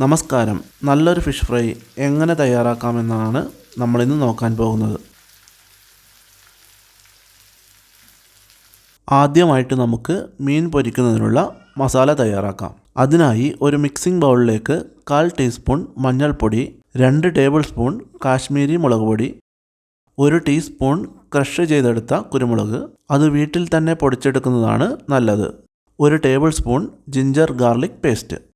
നമസ്കാരം. നല്ലൊരു fish fry എങ്ങനെ തയ്യാറാക്കാമെന്നാണ് നമ്മളിന്ന് നോക്കാൻ പോകുന്നത്. ആദ്യമായിട്ട് നമുക്ക് മീൻ പൊരിക്കുന്നതിനുള്ള മസാല തയ്യാറാക്കാം. അതിനായി ഒരു മിക്സിംഗ് ബൗളിലേക്ക് കാൽ ടീസ്പൂൺ മഞ്ഞൾപ്പൊടി രണ്ട് ടേബിൾ സ്പൂൺ കാശ്മീരി മുളക് പൊടി ഒരു ടീസ്പൂൺ ക്രഷ് ചെയ്തെടുത്ത കുരുമുളക്. അത് വീട്ടിൽ തന്നെ പൊടിച്ചെടുക്കുന്നതാണ് നല്ലത്. ഒരു tablespoon ginger garlic paste.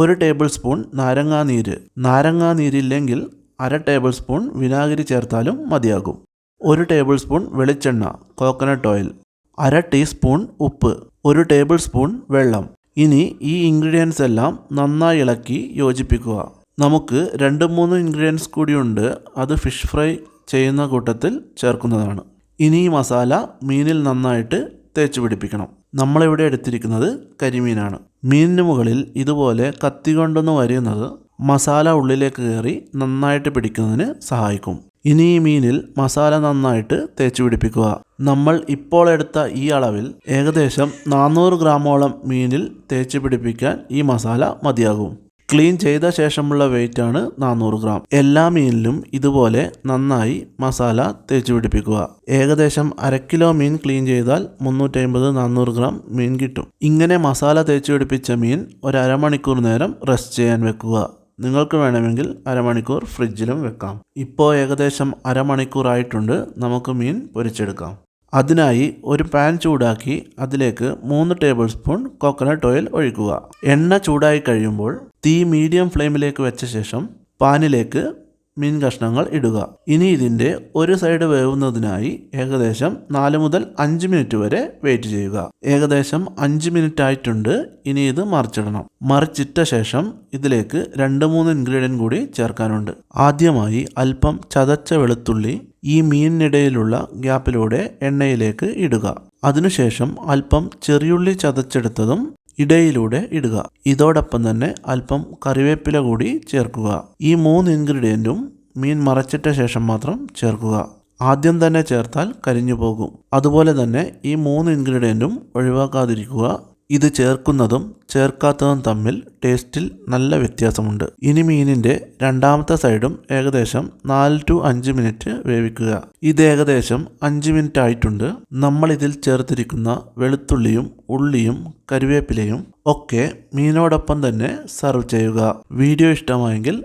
ഒരു ടേബിൾ സ്പൂൺ നാരങ്ങാനീര് നാരങ്ങാനീരില്ലെങ്കിൽ അര ടേബിൾ സ്പൂൺ വിനാഗിരി ചേർത്താലും മതിയാകും. ഒരു ടേബിൾ സ്പൂൺ വെളിച്ചെണ്ണ കോക്കനട്ട് ഓയിൽ അര ടീസ്പൂൺ ഉപ്പ്. ഒരു ടേബിൾ സ്പൂൺ വെള്ളം. ഇനി ഈ ഇൻഗ്രീഡിയൻസ് എല്ലാം നന്നായി ഇളക്കി യോജിപ്പിക്കുക. നമുക്ക് രണ്ട് മൂന്ന് ഇൻഗ്രീഡിയൻസ് കൂടിയുണ്ട്. അത് ഫിഷ് ഫ്രൈ ചെയ്യുന്ന കൂട്ടത്തിൽ ചേർക്കുന്നതാണ്. ഇനി ഈ മസാല മീനിൽ നന്നായിട്ട് തേച്ച് പിടിപ്പിക്കണം നമ്മളിവിടെ എടുത്തിരിക്കുന്നത് കരിമീനാണ്. മീനിന് മുകളിൽ ഇതുപോലെ കത്തി കൊണ്ടൊന്ന് വരയുന്നത് മസാല ഉള്ളിലേക്ക് കയറി നന്നായിട്ട് പിടിക്കുന്നതിന് സഹായിക്കും. ഇനി ഈ മീനിൽ മസാല നന്നായിട്ട് തേച്ചു പിടിപ്പിക്കുക. നമ്മൾ ഇപ്പോൾ എടുത്ത ഈ അളവിൽ ഏകദേശം നാനൂറ് ഗ്രാമോളം മീനിൽ തേച്ച് പിടിപ്പിക്കാൻ ഈ മസാല മതിയാകും. ക്ലീൻ ചെയ്ത ശേഷമുള്ള വെയിറ്റ് ആണ് നാനൂറ് ഗ്രാം. എല്ലാ മീനിലും ഇതുപോലെ നന്നായി മസാല തേച്ച് പിടിപ്പിക്കുക. ഏകദേശം അര കിലോ മീൻ ക്ലീൻ ചെയ്താൽ മുന്നൂറ്റി അമ്പത് നാനൂറ് ഗ്രാം മീൻ കിട്ടും. ഇങ്ങനെ മസാല തേച്ച് പിടിപ്പിച്ച മീൻ ഒരു അരമണിക്കൂർ നേരം റെസ്റ്റ് ചെയ്യാൻ വെക്കുക. നിങ്ങൾക്ക് വേണമെങ്കിൽ അരമണിക്കൂർ ഫ്രിഡ്ജിലും വെക്കാം. ഇപ്പോൾ ഏകദേശം അരമണിക്കൂർ ആയിട്ടുണ്ട് നമുക്ക് മീൻ പൊരിച്ചെടുക്കാം. അതിനായി ഒരു പാൻ ചൂടാക്കി അതിലേക്ക് മൂന്ന് ടേബിൾ സ്പൂൺ കോക്കനട്ട് ഓയിൽ ഒഴിക്കുക. എണ്ണ ചൂടായി കഴിയുമ്പോൾ തീ മീഡിയം ഫ്ലെയിമിലേക്ക് വെച്ച ശേഷം പാനിലേക്ക് മീൻ കഷ്ണങ്ങൾ ഇടുക. ഇനി ഇതിന്റെ ഒരു സൈഡ് വേവുന്നതിനായി ഏകദേശം നാല് മുതൽ അഞ്ച് മിനിറ്റ് വരെ വെയിറ്റ് ചെയ്യുക. ഏകദേശം അഞ്ച് മിനിറ്റ് ആയിട്ടുണ്ട്. ഇനി ഇത് മറിച്ചിടണം. മറിച്ചിട്ട ശേഷം ഇതിലേക്ക് രണ്ട് മൂന്ന് ഇൻഗ്രീഡിയന്റ് കൂടി ചേർക്കാനുണ്ട്. ആദ്യമായി അല്പം ചതച്ച വെളുത്തുള്ളി ഈ മീനിനിടയിലുള്ള ഗ്യാപ്പിലൂടെ എണ്ണയിലേക്ക് ഇടുക. അതിനുശേഷം അല്പം ചെറിയുള്ളി ചതച്ചെടുത്തതും ഇടയിലൂടെ ഇടുക. ഇതോടൊപ്പം തന്നെ അല്പം കറിവേപ്പില കൂടി ചേർക്കുക. ഈ മൂന്ന് ഇൻഗ്രീഡിയന്റും മീൻ മറച്ചിട്ട ശേഷം മാത്രം ചേർക്കുക. ആദ്യം തന്നെ ചേർത്താൽ കരിഞ്ഞു പോകും. അതുപോലെ തന്നെ ഈ മൂന്ന് ഇൻഗ്രീഡിയന്റും ഒഴിവാക്കാതിരിക്കുക. ഇത് ചേർക്കുന്നതും ചേർക്കാത്തതും തമ്മിൽ ടേസ്റ്റിൽ നല്ല വ്യത്യാസമുണ്ട്. ഇനി മീനിന്റെ രണ്ടാമത്തെ സൈഡും ഏകദേശം നാല് ടു അഞ്ച് മിനിറ്റ് വേവിക്കുക. ഇത് ഏകദേശം അഞ്ച് മിനിറ്റ് ആയിട്ടുണ്ട്. നമ്മൾ ഇതിൽ ചേർത്തിരിക്കുന്ന വെളുത്തുള്ളിയും ഉള്ളിയും കറിവേപ്പിലയും ഒക്കെ മീനോടൊപ്പം തന്നെ സെർവ് ചെയ്യുക. വീഡിയോ ഇഷ്ടമായെങ്കിൽ